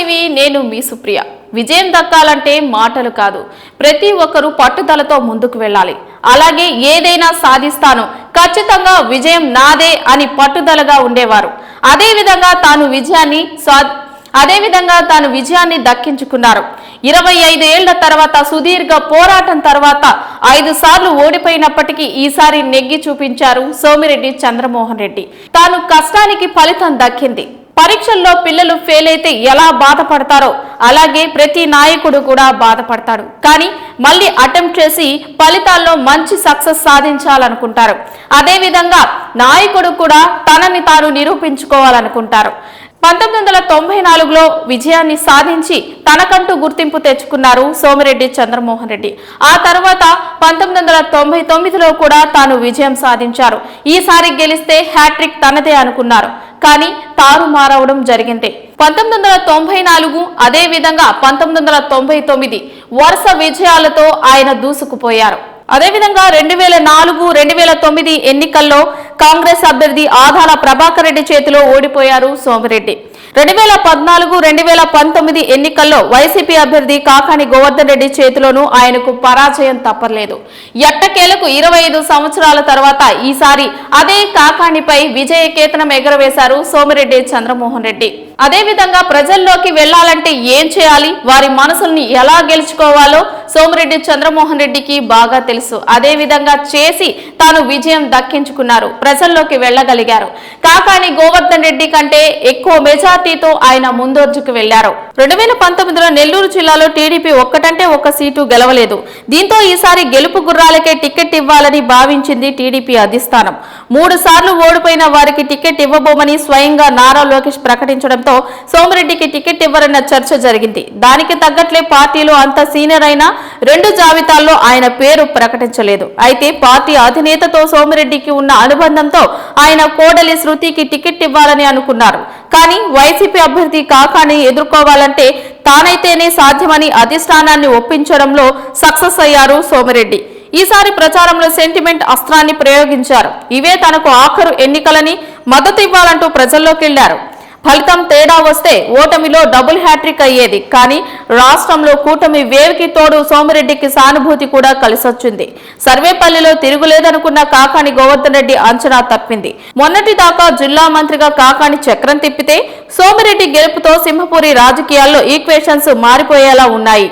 TV నేను మీ సుప్రియ. విజయం దక్కాలంటే మాటలు కాదు. ప్రతి ఒక్కరూ పట్టుదలతో ముందుకు వెళ్ళాలి. అలాగే ఏదైనా సాధిస్తాను. ఖచ్చితంగా విజయం నాదే అని పట్టుదలగా ఉండేవారు. అదేవిధంగా తాను విజయాన్ని స్వా అదేవిధంగా తాను విజయాన్ని దక్కించుకున్నారు. ఇరవై ఐదు ఏళ్ళ తర్వాత సుదీర్ఘ పోరాటం తర్వాత ఐదు సార్లు ఓడిపోయినప్పటికీ ఈసారి నెగ్గి చూపించారు సోమిరెడ్డి చంద్రమోహన్ రెడ్డి. తాను కష్టానికి ఫలితం దక్కింది. పరీక్షల్లో పిల్లలు ఫెయిల్ అయితే ఎలా బాధపడతారో అలాగే ప్రతి నాయకుడు కూడా బాధపడతాడు. కానీ మళ్ళీ అటెంప్ట్ చేసి ఫలితాల్లో మంచి సక్సెస్ సాధించాలనుకుంటారు. అదేవిధంగా నాయకుడు కూడా తనని తాను నిరూపించుకోవాలనుకుంటారు. పంతొమ్మిది వందల తొంభై నాలుగులో విజయాన్ని సాధించి తనకంటూ గుర్తింపు తెచ్చుకున్నారు సోమిరెడ్డి చంద్రమోహన్ రెడ్డి. ఆ తర్వాత పంతొమ్మిది వందల తొంభై తొమ్మిదిలో కూడా తాను విజయం సాధించారు. ఈసారి గెలిస్తే హ్యాట్రిక్ తనదే అనుకున్నారు. కానీ తారుమారవడం జరిగింది. పంతొమ్మిది వందల తొంభై నాలుగు అదే విధంగా పంతొమ్మిది వందల తొంభై తొమ్మిది వరుస విజయాలతో ఆయన దూసుకుపోయారు. అదేవిధంగా రెండు వేల నాలుగు రెండు వేల తొమ్మిది ఎన్నికల్లో కాంగ్రెస్ అభ్యర్థి ఆదాల ప్రభాకర్ రెడ్డి చేతిలో ఓడిపోయారు సోమిరెడ్డి. రెండు వేల పద్నాలుగు రెండు వేల పంతొమ్మిది ఎన్నికల్లో వైసీపీ అభ్యర్థి కాకాని గోవర్ధన్ రెడ్డి చేతిలోనూ ఆయనకు పరాజయం తప్పలేదు. ఎట్టకేలకు ఇరవై ఐదు సంవత్సరాల తర్వాత ఈసారి అదే కాకాణిపై విజయ కేతనం ఎగరవేశారు సోమిరెడ్డి చంద్రమోహన్ రెడ్డి. అదేవిధంగా ప్రజల్లోకి వెళ్ళాలంటే ఏం చేయాలి? వారి మనసుల్ని ఎలా గెలుచుకోవాలో సోమిరెడ్డి చంద్రమోహన్ రెడ్డికి బాగా తెలుసు. అదే విధంగా చేసి తాను విజయం దక్కించుకున్నారు. ప్రజల్లోకి వెళ్ళగలిగారు. కాకాని గోవర్ధన్ రెడ్డి కంటే ఎక్కువ మెజార్టీతో ఆయన ముందోర్జుకు వెళ్ళారు రెండు వేల పంతొమ్మిదిలో నెల్లూరు జిల్లాలో టీడీపీ ఒక్కటంటే ఒక్క సీటు గెలవలేదు. దీంతో ఈసారి గెలుపు గుర్రాలకే టికెట్ ఇవ్వాలని భావించింది టీడీపీ అధిష్టానం. మూడు సార్లు ఓడిపోయిన వారికి టికెట్ ఇవ్వబోమని స్వయంగా నారా లోకేష్ ప్రకటించడంతో సోమిరెడ్డికి టికెట్ ఇవ్వరన్న చర్చ జరిగింది. దానికి తగ్గట్లే పార్టీలో అంత సీనియర్ అయినా రెండు జాబితాల్లో ఆయన పేరు ప్రకటించలేదు. అయితే పార్టీ అధినేతతో సోమిరెడ్డికి ఉన్న అనుబంధంతో ఆయన కోడలి శృతికి టికెట్ ఇవ్వాలని అనుకున్నారు. కానీ వైసీపీ అభ్యర్థి కాకాని ఎదుర్కోవాలంటే తానైతేనే సాధ్యమని అధిష్టానాన్ని ఒప్పించడంలో సక్సెస్ అయ్యారు సోమిరెడ్డి. ఈసారి ప్రచారంలో సెంటిమెంట్ అస్త్రాన్ని ప్రయోగించారు. ఇవే తనకు ఆఖరు ఎన్నికలని మద్దతు ఇవ్వాలంటూ ప్రజల్లోకి వెళ్ళారు ఫలితం తేడా వస్తే ఓటమిలో డబుల్ హ్యాట్రిక్ అయ్యేది. కానీ రాష్ట్రంలో కూటమి వేవ్కి తోడు సోమిరెడ్డికి సానుభూతి కూడా కలిసొచ్చింది. సర్వేపల్లిలో తిరుగులేదనుకున్న కాకాని గోవర్ధన్ రెడ్డి అంచనా తప్పింది. మొన్నటి దాకా జిల్లా మంత్రిగా కాకాని చక్రం తిప్పితే సోమిరెడ్డి గెలుపుతో సింహపురి రాజకీయాల్లో ఈక్వేషన్స్ మారిపోయేలా ఉన్నాయి.